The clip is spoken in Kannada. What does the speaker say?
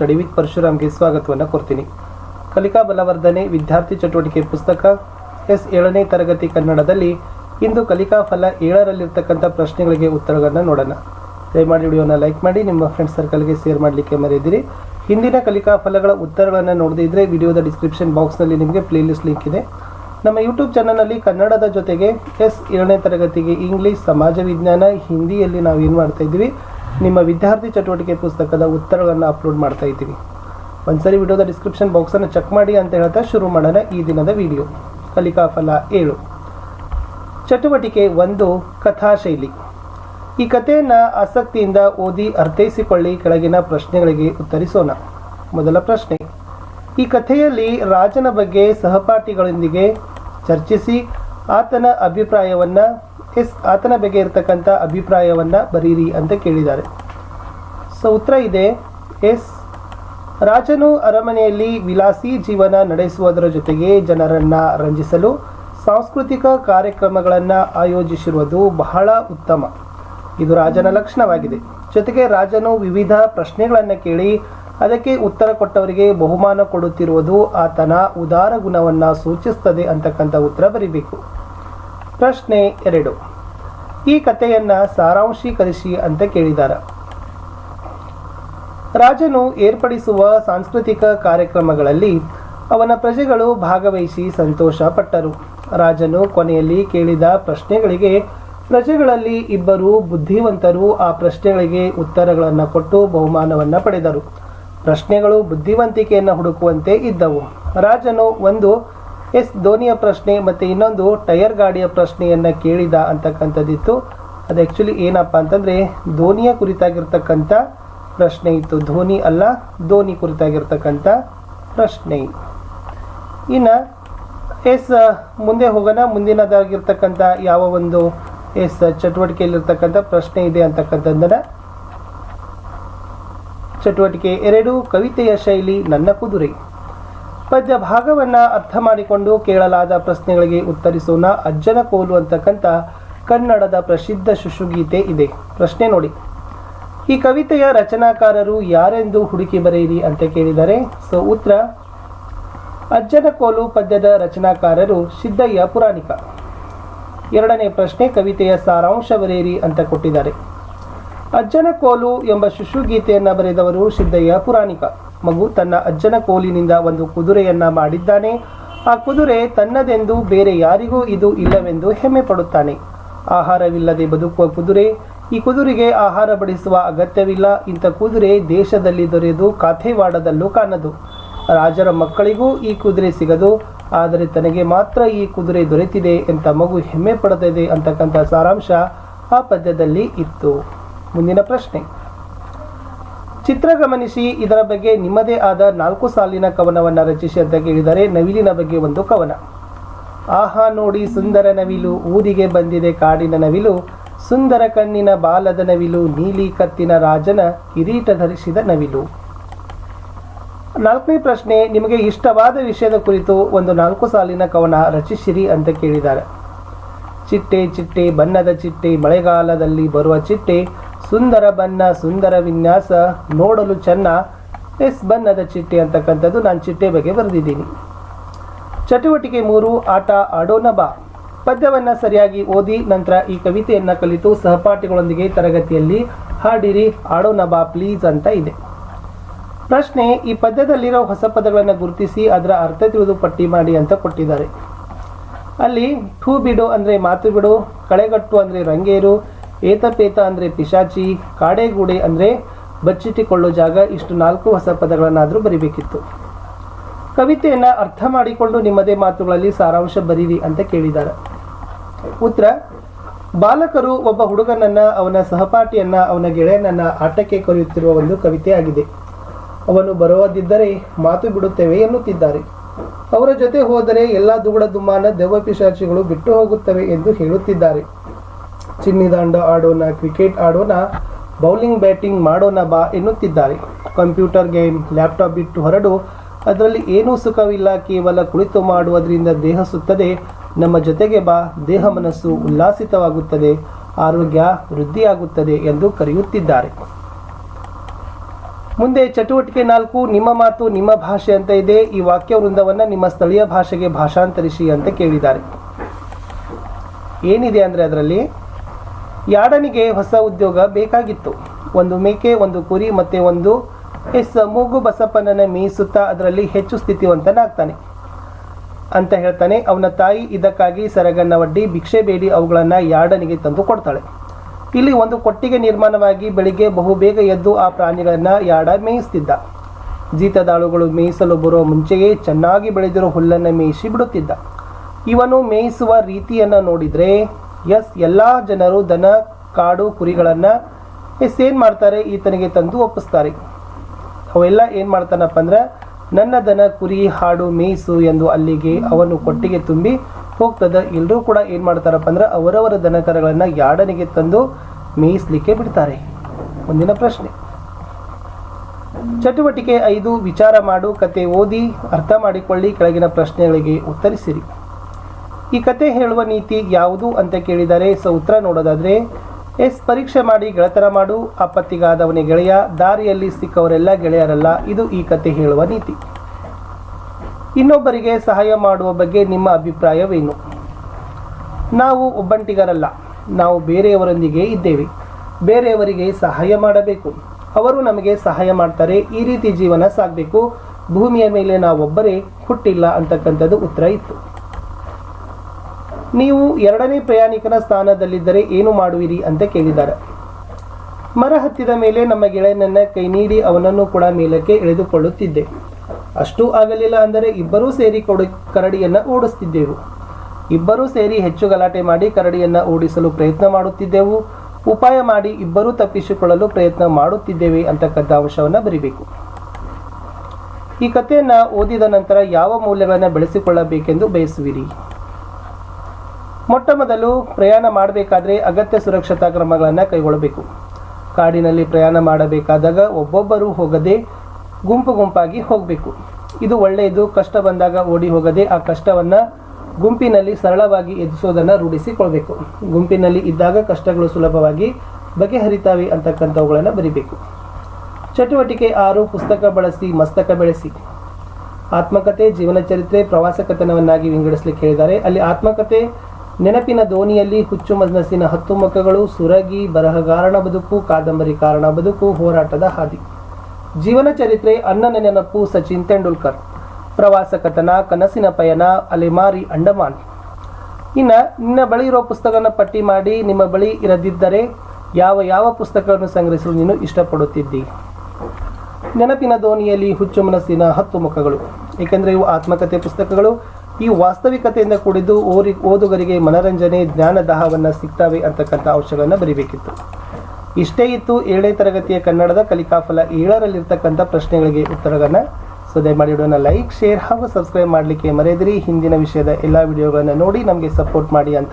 ಸ್ಟಡಿ ವಿತ್ ಪರಶುರಾಮ್ಗೆ ಸ್ವಾಗತವನ್ನು ಕೊಡ್ತೀನಿ. ಕಲಿಕಾ ಬಲವರ್ಧನೆ ವಿದ್ಯಾರ್ಥಿ ಚಟುವಟಿಕೆ ಪುಸ್ತಕ ಎಸ್ ಏಳನೇ ತರಗತಿ ಕನ್ನಡದಲ್ಲಿ ಇಂದು ಕಲಿಕಾ ಫಲ ಏಳರಲ್ಲಿರ್ತಕ್ಕಂಥ ಪ್ರಶ್ನೆಗಳಿಗೆ ಉತ್ತರಗಳನ್ನು ನೋಡೋಣ. ದಯಮಾಡಿ ವಿಡಿಯೋನ ಲೈಕ್ ಮಾಡಿ, ನಿಮ್ಮ ಫ್ರೆಂಡ್ಸ್ ಸರ್ಕಲ್ಗೆ ಶೇರ್ ಮಾಡಲಿಕ್ಕೆ ಮರೆಯದಿರಿ. ಹಿಂದಿನ ಕಲಿಕಾ ಫಲಗಳ ಉತ್ತರಗಳನ್ನು ನೋಡದಿದ್ದರೆ ವಿಡಿಯೋದ ಡಿಸ್ಕ್ರಿಪ್ಷನ್ ಬಾಕ್ಸ್ನಲ್ಲಿ ನಿಮಗೆ ಪ್ಲೇಲಿಸ್ಟ್ ಲಿಂಕ್ ಇದೆ. ನಮ್ಮ ಯೂಟ್ಯೂಬ್ ಚಾನಲ್ನಲ್ಲಿ ಕನ್ನಡದ ಜೊತೆಗೆ ಎಸ್ ಏಳನೇ ತರಗತಿಗೆ ಇಂಗ್ಲೀಷ್ ಸಮಾಜ ವಿಜ್ಞಾನ, ಹಿಂದಿಯಲ್ಲಿ ನಾವು ಏನು ಮಾಡ್ತಾ ಇದ್ದೀವಿ? ನಿಮ್ಮ ವಿದ್ಯಾರ್ಥಿ ಚಟುವಟಿಕೆ ಪುಸ್ತಕದ ಉತ್ತರಗಳನ್ನು ಅಪ್ಲೋಡ್ ಮಾಡ್ತಾ ಇದ್ದೀವಿ ಒಂದ್ಸರಿ ವಿಡಿಯೋದ ಡಿಸ್ಕ್ರಿಪ್ಷನ್ ಬಾಕ್ಸನ್ನು ಚೆಕ್ ಮಾಡಿ ಅಂತ ಹೇಳ್ತಾ ಶುರು ಮಾಡೋಣ ಈ ದಿನದ ವಿಡಿಯೋ ಕಲಿಕಾ ಫಲ ಏಳು. ಚಟುವಟಿಕೆ ಒಂದು, ಕಥಾಶೈಲಿ. ಈ ಕಥೆಯನ್ನು ಆಸಕ್ತಿಯಿಂದ ಓದಿ ಅರ್ಥೈಸಿಕೊಳ್ಳಿ ಕೆಳಗಿನ ಪ್ರಶ್ನೆಗಳಿಗೆ ಉತ್ತರಿಸೋಣ. ಮೊದಲ ಪ್ರಶ್ನೆ. ಈ ಕಥೆಯಲ್ಲಿ ರಾಜನ ಬಗ್ಗೆ ಸಹಪಾಠಿಗಳೊಂದಿಗೆ ಚರ್ಚಿಸಿ ಆತನ ಅಭಿಪ್ರಾಯವನ್ನು ಎಸ್ ಆತನ ಬಗ್ಗೆ ಇರತಕ್ಕಂಥ ಅಭಿಪ್ರಾಯವನ್ನು ಬರೀರಿ ಅಂತ ಕೇಳಿದ್ದಾರೆ. ಸೊ ಉತ್ತರ ಇದೆ, ಎಸ್. ರಾಜನು ಅರಮನೆಯಲ್ಲಿ ವಿಲಾಸಿ ಜೀವನ ನಡೆಸುವುದರ ಜೊತೆಗೆ ಜನರನ್ನು ರಂಜಿಸಲು ಸಾಂಸ್ಕೃತಿಕ ಕಾರ್ಯಕ್ರಮಗಳನ್ನು ಆಯೋಜಿಸಿರುವುದು ಬಹಳ ಉತ್ತಮ. ಇದು ರಾಜನ ಲಕ್ಷಣವಾಗಿದೆ. ಜೊತೆಗೆ ರಾಜನು ವಿವಿಧ ಪ್ರಶ್ನೆಗಳನ್ನು ಕೇಳಿ ಅದಕ್ಕೆ ಉತ್ತರ ಕೊಟ್ಟವರಿಗೆ ಬಹುಮಾನ ಕೊಡುತ್ತಿರುವುದು ಆತನ ಉದಾರ ಗುಣವನ್ನು ಸೂಚಿಸ್ತದೆ ಅಂತಕ್ಕಂಥ ಉತ್ತರ ಬರಿಬೇಕು. ಪ್ರಶ್ನೆ ಎರಡು. ಈ ಕಥೆಯನ್ನು ಸಾರಾಂಶೀಕರಿಸಿ ಅಂತ ಕೇಳಿದ್ದಾರೆ ರಾಜನು ಏರ್ಪಡಿಸುವ ಸಾಂಸ್ಕೃತಿಕ ಕಾರ್ಯಕ್ರಮಗಳಲ್ಲಿ ಅವನ ಪ್ರಜೆಗಳು ಭಾಗವಹಿಸಿ ಸಂತೋಷ ಪಟ್ಟರು ರಾಜನು ಕೊನೆಯಲ್ಲಿ ಕೇಳಿದ ಪ್ರಶ್ನೆಗಳಿಗೆ ಪ್ರಜೆಗಳಲ್ಲಿ ಇಬ್ಬರು ಬುದ್ಧಿವಂತರು ಆ ಪ್ರಶ್ನೆಗಳಿಗೆ ಉತ್ತರಗಳನ್ನು ಕೊಟ್ಟು ಬಹುಮಾನವನ್ನು ಪಡೆದರು. ಪ್ರಶ್ನೆಗಳು ಬುದ್ಧಿವಂತಿಕೆಯನ್ನು ಹುಡುಕುವಂತೆ ಇದ್ದವು. ರಾಜನು ಒಂದು ಎಸ್, ಧೋನಿಯ ಪ್ರಶ್ನೆ ಮತ್ತು ಇನ್ನೊಂದು ಟೈರ್ ಗಾಡಿಯ ಪ್ರಶ್ನೆಯನ್ನು ಕೇಳಿದ ಅಂತಕ್ಕಂಥದ್ದಿತ್ತು. ಅದು ಆ್ಯಕ್ಚುಲಿ ಏನಪ್ಪ ಅಂತಂದರೆ, ಧೋನಿಯ ಕುರಿತಾಗಿರ್ತಕ್ಕಂಥ ಪ್ರಶ್ನೆ ಇತ್ತು. ಧೋನಿ ಅಲ್ಲ, ಧೋನಿ ಕುರಿತಾಗಿರ್ತಕ್ಕಂಥ ಪ್ರಶ್ನೆ. ಇನ್ನು, ಎಸ್, ಮುಂದೆ ಹೋಗೋಣ. ಮುಂದಿನದಾಗಿರ್ತಕ್ಕಂಥ ಯಾವ ಒಂದು, ಎಸ್, ಚಟುವಟಿಕೆಯಲ್ಲಿರ್ತಕ್ಕಂಥ ಪ್ರಶ್ನೆ ಇದೆ ಅಂತಕ್ಕಂಥದ್ದನ್ನು ಚಟುವಟಿಕೆ ಎರಡು, ಕವಿತೆಯ ಶೈಲಿ ನನ್ನ ಕುದುರೆ. ಪದ್ಯ ಭಾಗವನ್ನು ಅರ್ಥ ಮಾಡಿಕೊಂಡು ಕೇಳಲಾದ ಪ್ರಶ್ನೆಗಳಿಗೆ ಉತ್ತರಿಸೋಣ. ಅಜ್ಜನ ಕೋಲು ಅಂತಕ್ಕಂಥ ಕನ್ನಡದ ಪ್ರಸಿದ್ಧ ಶುಶುಗೀತೆ ಇದೆ. ಪ್ರಶ್ನೆ ನೋಡಿ. ಈ ಕವಿತೆಯ ರಚನಾಕಾರರು ಯಾರೆಂದು ಹುಡುಕಿ ಬರೆಯಿರಿ ಅಂತ ಕೇಳಿದರೆ, ಸೊ ಉತ್ತರ, ಅಜ್ಜನ ಕೋಲು ಪದ್ಯದ ರಚನಾಕಾರರು ಸಿದ್ದಯ್ಯ ಪುರಾಣಿಕ. ಎರಡನೇ ಪ್ರಶ್ನೆ, ಕವಿತೆಯ ಸಾರಾಂಶ ಬರೆಯಿರಿ ಅಂತ ಕೊಟ್ಟಿದ್ದಾರೆ. ಅಜ್ಜನ ಕೋಲು ಎಂಬ ಶುಶುಗೀತೆಯನ್ನು ಬರೆದವರು ಸಿದ್ದಯ್ಯ ಪುರಾಣಿಕ. ಮಗು ತನ್ನ ಅಜ್ಜನ ಕೋಲಿನಿಂದ ಒಂದು ಕುದುರೆಯನ್ನ ಮಾಡಿದ್ದಾನೆ. ಆ ಕುದುರೆ ತನ್ನದೆಂದು ಬೇರೆ ಯಾರಿಗೂ ಇದು ಇಲ್ಲವೆಂದು ಹೆಮ್ಮೆ ಪಡುತ್ತಾನೆ. ಆಹಾರವಿಲ್ಲದೆ ಬದುಕುವ ಕುದುರೆ, ಈ ಕುದುರೆಗೆ ಆಹಾರ ಬಡಿಸುವ ಅಗತ್ಯವಿಲ್ಲ. ಇಂಥ ಕುದುರೆ ದೇಶದಲ್ಲಿ ದೊರೆದು ಕಾಥೇವಾಡದಲ್ಲೂ ಕಾಣದು. ರಾಜರ ಮಕ್ಕಳಿಗೂ ಈ ಕುದುರೆ ಸಿಗದು, ಆದರೆ ತನಗೆ ಮಾತ್ರ ಈ ಕುದುರೆ ದೊರೆತಿದೆ ಅಂತ ಮಗು ಹೆಮ್ಮೆ ಪಡುತ್ತದೆ ಅಂತಕ್ಕಂಥ ಸಾರಾಂಶ ಆ ಪದ್ಯದಲ್ಲಿ ಇತ್ತು. ಮುಂದಿನ ಪ್ರಶ್ನೆ. ಚಿತ್ರ ಗಮನಿಸಿ, ಇದರ ಬಗ್ಗೆ ನಿಮ್ಮದೇ ಆದ ನಾಲ್ಕು ಸಾಲಿನ ಕವನವನ್ನು ರಚಿಸಿ ಅಂತ ಕೇಳಿದರೆ, ನವಿಲಿನ ಬಗ್ಗೆ ಒಂದು ಕವನ. ಆಹಾ ನೋಡಿ ಸುಂದರ ನವಿಲು ಊರಿಗೆ ಬಂದಿದೆ ಕಾಡಿನ ನವಿಲು, ಸುಂದರ ಕಣ್ಣಿನ ಬಾಲದ ನವಿಲು, ನೀಲಿ ಕತ್ತಿನ ರಾಜನ ಕಿರೀಟ ಧರಿಸಿದ ನವಿಲು. ನಾಲ್ಕನೇ ಪ್ರಶ್ನೆ, ನಿಮಗೆ ಇಷ್ಟವಾದ ವಿಷಯದ ಕುರಿತು ಒಂದು ನಾಲ್ಕು ಸಾಲಿನ ಕವನ ರಚಿಸಿರಿ ಅಂತ ಕೇಳಿದ್ದಾರೆ. ಚಿಟ್ಟೆ ಚಿಟ್ಟೆ, ಬಣ್ಣದ ಚಿಟ್ಟೆ, ಮಳೆಗಾಲದಲ್ಲಿ ಬರುವ ಚಿಟ್ಟೆ ಸುಂದರ ಬಣ್ಣ, ಸುಂದರ ವಿನ್ಯಾಸ, ನೋಡಲು ಚೆನ್ನ, ಎಸ್ ಬಣ್ಣದ ಚಿಟ್ಟೆ ಅಂತಕ್ಕಂಥದ್ದು ನಾನು ಚಿಟ್ಟೆ ಬಗ್ಗೆ ಬರೆದಿದ್ದೀನಿ. ಚಟುವಟಿಕೆ ಮೂರು, ಆಟ ಆಡೋಣ ಬಾ. ಪದ್ಯವನ್ನು ಸರಿಯಾಗಿ ಓದಿ ನಂತರ ಈ ಕವಿತೆಯನ್ನು ಕಲಿತು ಸಹಪಾಠಿಗಳೊಂದಿಗೆ ತರಗತಿಯಲ್ಲಿ ಹಾಡಿರಿ ಆಡೋಣ ಬಾ ಪ್ಲೀಸ್ ಅಂತ ಇದೆ. ಪ್ರಶ್ನೆ, ಈ ಪದ್ಯದಲ್ಲಿರೋ ಹೊಸ ಪದಗಳನ್ನು ಗುರುತಿಸಿ ಅದರ ಅರ್ಥ ತಿಳಿದು ಪಟ್ಟಿ ಮಾಡಿ ಅಂತ ಕೊಟ್ಟಿದ್ದಾರೆ. ಅಲ್ಲಿ, ಠೂ ಬಿಡು ಅಂದರೆ ಮಾತು ಬಿಡು, ಕಳೆಗಟ್ಟು ಅಂದರೆ ರಂಗೇರು ಏತಪೇತ ಅಂದರೆ ಪಿಶಾಚಿ, ಕಾಡೆಗೂಡೆ ಅಂದರೆ ಬಚ್ಚಿಟ್ಟುಕೊಳ್ಳೋ ಜಾಗ. ಇಷ್ಟು ನಾಲ್ಕು ಹೊಸ ಪದಗಳನ್ನಾದರೂ ಬರಿಬೇಕಿತ್ತು. ಕವಿತೆಯನ್ನು ಅರ್ಥ ಮಾಡಿಕೊಂಡು ನಿಮ್ಮದೇ ಮಾತುಗಳಲ್ಲಿ ಸಾರಾಂಶ ಬರೀರಿ ಅಂತ ಕೇಳಿದ್ದಾರೆ ಉತ್ತರ, ಬಾಲಕರು ಒಬ್ಬ ಹುಡುಗನನ್ನ, ಅವನ ಸಹಪಾಠಿಯನ್ನ, ಅವನ ಗೆಳೆಯನನ್ನ ಆಟಕ್ಕೆ ಕರೆಯುತ್ತಿರುವ ಒಂದು ಕವಿತೆಯಾಗಿದೆ ಅವನು ಬರುವುದಿದ್ದರೆ ಮಾತು ಬಿಡುತ್ತೇವೆ ಎನ್ನುತ್ತಿದ್ದಾರೆ. ಅವರ ಜೊತೆ ಹೋದರೆ ಎಲ್ಲ ದುಗುಡ ದುಮ್ಮಾನ ದೆವ್ವ ಪಿಶಾಚಿಗಳು ಬಿಟ್ಟು ಹೋಗುತ್ತವೆ ಎಂದು ಹೇಳುತ್ತಿದ್ದಾರೆ. ಚಿನ್ನಿದಾಂಡ ಆಡೋಣ, ಕ್ರಿಕೆಟ್ ಆಡೋಣ, ಬೌಲಿಂಗ್, ಬ್ಯಾಟಿಂಗ್ ಮಾಡೋಣ ಬಾ ಎನ್ನುತ್ತಿದ್ದಾರೆ. ಕಂಪ್ಯೂಟರ್ ಗೇಮ್, ಲ್ಯಾಪ್ಟಾಪ್ ಬಿಟ್ಟು ಹೊರಡು, ಅದರಲ್ಲಿ ಏನೂ ಸುಖವಿಲ್ಲ, ಕೇವಲ ಕುಳಿತು ಮಾಡುವುದರಿಂದ ದೇಹ ಸುತ್ತದೆ. ನಮ್ಮ ಜೊತೆಗೆ ಬಾ, ದೇಹ ಮನಸ್ಸು ಉಲ್ಲಾಸಿತವಾಗುತ್ತದೆ, ಆರೋಗ್ಯ ವೃದ್ಧಿಯಾಗುತ್ತದೆ ಎಂದು ಕರೆಯುತ್ತಿದ್ದಾರೆ. ಮುಂದೆ ಚಟುವಟಿಕೆ ನಾಲ್ಕು, ನಿಮ್ಮ ಮಾತು ನಿಮ್ಮ ಭಾಷೆ ಅಂತ ಇದೆ. ಈ ವಾಕ್ಯ ವೃಂದವನ್ನು ನಿಮ್ಮ ಸ್ಥಳೀಯ ಭಾಷೆಗೆ ಭಾಷಾಂತರಿಸಿ ಅಂತ ಕೇಳಿದ್ದಾರೆ. ಏನಿದೆ ಅಂದ್ರೆ ಅದರಲ್ಲಿ? ಯಾಡನಿಗೆ ಹೊಸ ಉದ್ಯೋಗ ಬೇಕಾಗಿತ್ತು. ಒಂದು ಮೇಕೆ, ಒಂದು ಕುರಿ, ಮತ್ತೆ ಒಂದು ಎಸ್, ಮೂಗು ಬಸಪ್ಪನನ್ನು ಮೀಸುತ್ತಾ ಅದರಲ್ಲಿ ಹೆಚ್ಚು ಸ್ಥಿತಿವಂತನಾಗ್ತಾನೆ. ಅಂತ ಹೇಳ್ತಾನೆ, ಅವನ ತಾಯಿ ಇದಕ್ಕಾಗಿ ಸರಗನ್ನ ಒಡ್ಡಿ ಭಿಕ್ಷೆ ಬೇಡಿ, ಅವುಗಳನ್ನು ಯಾಡನಿಗೆ ತಂದು ಕೊಡ್ತಾಳೆ. ಇಲ್ಲಿ ಒಂದು ಕೊಟ್ಟಿಗೆ ನಿರ್ಮಾಣವಾಗಿ ಬೆಳಿಗ್ಗೆ ಬಹುಬೇಗ ಎದ್ದು ಆ ಪ್ರಾಣಿಗಳನ್ನು ಯಾಡ ಮೇಯಿಸ್ತಿದ್ದ. ಜೀತದಾಳುಗಳು ಮೇಯಿಸಲು ಬರುವ ಮುಂಚೆಯೇ ಚೆನ್ನಾಗಿ ಬೆಳೆದಿರೋ ಹುಲ್ಲನ್ನು ಮೇಯಿಸಿ ಬಿಡುತ್ತಿದ್ದ. ಇವನು ಮೇಯಿಸುವ ರೀತಿಯನ್ನ ನೋಡಿದ್ರೆ ಎಸ್ ಎಲ್ಲ ಜನರು ದನ, ಕಾಡು, ಕುರಿಗಳನ್ನ ಎಸ್ ಏನು ಮಾಡ್ತಾರೆ? ಈತನಿಗೆ ತಂದು ಒಪ್ಪಿಸ್ತಾರೆ. ಅವೆಲ್ಲ ಏನು ಮಾಡ್ತಾನಪ್ಪ ಅಂದ್ರೆ, ನನ್ನ ದನ, ಕುರಿ, ಹಾಡು ಮೇಯಿಸು ಎಂದು ಅಲ್ಲಿಗೆ ಅವನು ಕೊಟ್ಟಿಗೆ ತುಂಬಿ ಹೋಗ್ತದೆ. ಎಲ್ಲರೂ ಕೂಡ ಏನು ಮಾಡ್ತಾರಪ್ಪ ಅಂದ್ರೆ, ಅವರವರ ದನಕರಗಳನ್ನು ಯಾಡನಿಗೆ ತಂದು ಮೇಯಿಸಲಿಕ್ಕೆ ಬಿಡ್ತಾರೆ. ಮುಂದಿನ ಪ್ರಶ್ನೆ. ಚಟುವಟಿಕೆ ಐದು, ವಿಚಾರ ಮಾಡು, ಕತೆ ಓದಿ, ಅರ್ಥ ಮಾಡಿಕೊಳ್ಳಿ, ಕೆಳಗಿನ ಪ್ರಶ್ನೆಗಳಿಗೆ ಉತ್ತರಿಸಿರಿ. ಈ ಕತೆ ಹೇಳುವ ನೀತಿ ಯಾವುದು ಅಂತ ಕೇಳಿದರೆ ಸೊ ಉತ್ತರ ನೋಡೋದಾದರೆ, ಎಸ್, ಪರೀಕ್ಷೆ ಮಾಡಿ ಗೆಳತನ ಮಾಡು, ಆಪತ್ತಿಗಾದವನೇ ಗೆಳೆಯ, ದಾರಿಯಲ್ಲಿ ಸಿಕ್ಕವರೆಲ್ಲ ಗೆಳೆಯರಲ್ಲ, ಇದು ಈ ಕತೆ ಹೇಳುವ ನೀತಿ. ಇನ್ನೊಬ್ಬರಿಗೆ ಸಹಾಯ ಮಾಡುವ ಬಗ್ಗೆ ನಿಮ್ಮ ಅಭಿಪ್ರಾಯವೇನು? ನಾವು ಒಬ್ಬಂಟಿಗರಲ್ಲ, ನಾವು ಬೇರೆಯವರೊಂದಿಗೆ ಇದ್ದೇವೆ. ಬೇರೆಯವರಿಗೆ ಸಹಾಯ ಮಾಡಬೇಕು. ಅವರು ನಮಗೆ ಸಹಾಯ ಮಾಡ್ತಾರೆ, ಈ ರೀತಿ ಜೀವನ ಸಾಗಬೇಕು ಭೂಮಿಯ ಮೇಲೆ ನಾವೊಬ್ಬರೇ ಹುಟ್ಟಿಲ್ಲ ಅಂತಕ್ಕಂಥದ್ದು ಉತ್ತರ ಇತ್ತು. ನೀವು ಎರಡನೇ ಪ್ರಯಾಣಿಕನ ಸ್ಥಾನದಲ್ಲಿದ್ದರೆ ಏನು ಮಾಡುವಿರಿ ಅಂತ ಕೇಳಿದ್ದಾರೆ. ಮರ ಹತ್ತಿದ ಮೇಲೆ ನಮ್ಮ ಗೆಳೆಯನನ್ನ ಕೈ ನೀಡಿ ಅವನನ್ನು ಕೂಡ ಮೇಲಕ್ಕೆ ಎಳೆದುಕೊಳ್ಳುತ್ತಿದ್ದೆ. ಅಷ್ಟೂ ಆಗಲಿಲ್ಲ ಅಂದರೆ ಇಬ್ಬರೂ ಸೇರಿ ಕೊಡು ಕರಡಿಯನ್ನ ಓಡಿಸ್ತಿದ್ದೆವು. ಇಬ್ಬರೂ ಸೇರಿ ಹೆಚ್ಚು ಗಲಾಟೆ ಮಾಡಿ ಕರಡಿಯನ್ನ ಓಡಿಸಲು ಪ್ರಯತ್ನ ಮಾಡುತ್ತಿದ್ದೆವು. ಉಪಾಯ ಮಾಡಿ ಇಬ್ಬರೂ ತಪ್ಪಿಸಿಕೊಳ್ಳಲು ಪ್ರಯತ್ನ ಮಾಡುತ್ತಿದ್ದೇವೆ ಅಂತಕ್ಕಂಥ ಅಂಶವನ್ನ ಬರಿಬೇಕು. ಈ ಕಥೆಯನ್ನು ಓದಿದ ನಂತರ ಯಾವ ಮೌಲ್ಯಗಳನ್ನು ಬೆಳೆಸಿಕೊಳ್ಳಬೇಕೆಂದು ಬಯಸುವಿರಿ? ಮೊಟ್ಟ ಮೊದಲು ಪ್ರಯಾಣ ಮಾಡಬೇಕಾದ್ರೆ ಅಗತ್ಯ ಸುರಕ್ಷತಾ ಕ್ರಮಗಳನ್ನು ಕೈಗೊಳ್ಳಬೇಕು. ಕಾಡಿನಲ್ಲಿ ಪ್ರಯಾಣ ಮಾಡಬೇಕಾದಾಗ ಒಬ್ಬೊಬ್ಬರು ಹೋಗದೆ ಗುಂಪು ಗುಂಪಾಗಿ ಹೋಗಬೇಕು. ಇದು ಒಳ್ಳೆಯದು. ಕಷ್ಟ ಬಂದಾಗ ಓಡಿ ಹೋಗದೆ ಆ ಕಷ್ಟವನ್ನು ಗುಂಪಿನಲ್ಲಿ ಸರಳವಾಗಿ ಎದುರಿಸೋದನ್ನು ರೂಢಿಸಿಕೊಳ್ಬೇಕು. ಗುಂಪಿನಲ್ಲಿ ಇದ್ದಾಗ ಕಷ್ಟಗಳು ಸುಲಭವಾಗಿ ಬಗೆಹರಿತಾವೆ ಅಂತಕ್ಕಂಥವುಗಳನ್ನು ಬರಿಬೇಕು. ಚಟುವಟಿಕೆ ಆರು, ಪುಸ್ತಕ ಬಳಸಿ, ಮಸ್ತಕ ಬೆಳೆಸಿ. ಆತ್ಮಕತೆ ಜೀವನ ಚರಿತ್ರೆ ಪ್ರವಾಸ ಕಥನವನ್ನಾಗಿ ವಿಂಗಡಿಸಲಿಕ್ಕೆ ಹೇಳಿದ್ದಾರೆ. ಅಲ್ಲಿ ಆತ್ಮಕತೆ ನೆನಪಿನ ದೋಣಿಯಲ್ಲಿ ಹುಚ್ಚು ಮನಸ್ಸಿನ ಹತ್ತು ಮುಖಗಳು ಸುರಗಿ ಬರಹಗಾರನ ಬದುಕು, ಕಾದಂಬರಿ ಕಾರಣ ಬದುಕು, ಹೋರಾಟದ ಹಾದಿ. ಜೀವನ ಚರಿತ್ರೆ ಅಣ್ಣನ ನೆನಪು ಸಚಿನ್ ತೆಂಡೂಲ್ಕರ್. ಪ್ರವಾಸ ಕಥನ, ಕನಸಿನ ಪಯಣ, ಅಲೆಮಾರಿ ಅಂಡಮಾನ್. ಇನ್ನು ನಿನ್ನ ಬಳಿ ಇರೋ ಪುಸ್ತಕನ ಪಟ್ಟಿ ಮಾಡಿ ನಿಮ್ಮ ಬಳಿ ಇರದಿದ್ದರೆ ಯಾವ ಯಾವ ಪುಸ್ತಕಗಳನ್ನು ಸಂಗ್ರಹಿಸಲು ನೀನು ಇಷ್ಟಪಡುತ್ತಿದ್ದಿ? ನೆನಪಿನ ದೋಣಿಯಲ್ಲಿ ಹುಚ್ಚು ಮನಸ್ಸಿನ ಹತ್ತು ಮುಖಗಳು. ಏಕೆಂದರೆ ಇವು ಆತ್ಮಕಥೆ ಪುಸ್ತಕಗಳು ಈ ವಾಸ್ತವಿಕತೆಯಿಂದ ಕೂಡಿದ್ದು ಓರಿ, ಓದುಗರಿಗೆ ಮನರಂಜನೆ, ಜ್ಞಾನದಾಹವನ್ನು ಸಿಗ್ತವೆ ಅಂತಕ್ಕಂಥ ಅಂಶಗಳನ್ನು ಬರೀಬೇಕಿತ್ತು. ಇಷ್ಟೇ ಇತ್ತು ಏಳನೇ ತರಗತಿಯ ಕನ್ನಡದ ಕಲಿಕಾಫಲ ಏಳರಲ್ಲಿರ್ತಕ್ಕಂಥ ಪ್ರಶ್ನೆಗಳಿಗೆ ಉತ್ತರಗಳನ್ನು. ಸೊ ದಯಮಾಡಿ ಲೈಕ್, ಶೇರ್ ಹಾಗೂ ಸಬ್ಸ್ಕ್ರೈಬ್ ಮಾಡಲಿಕ್ಕೆ ಮರೆಯದಿರಿ. ಹಿಂದಿನ ವಿಷಯದ ಎಲ್ಲ ವಿಡಿಯೋಗಳನ್ನು ನೋಡಿ ನಮಗೆ ಸಪೋರ್ಟ್ ಮಾಡಿ ಅಂತ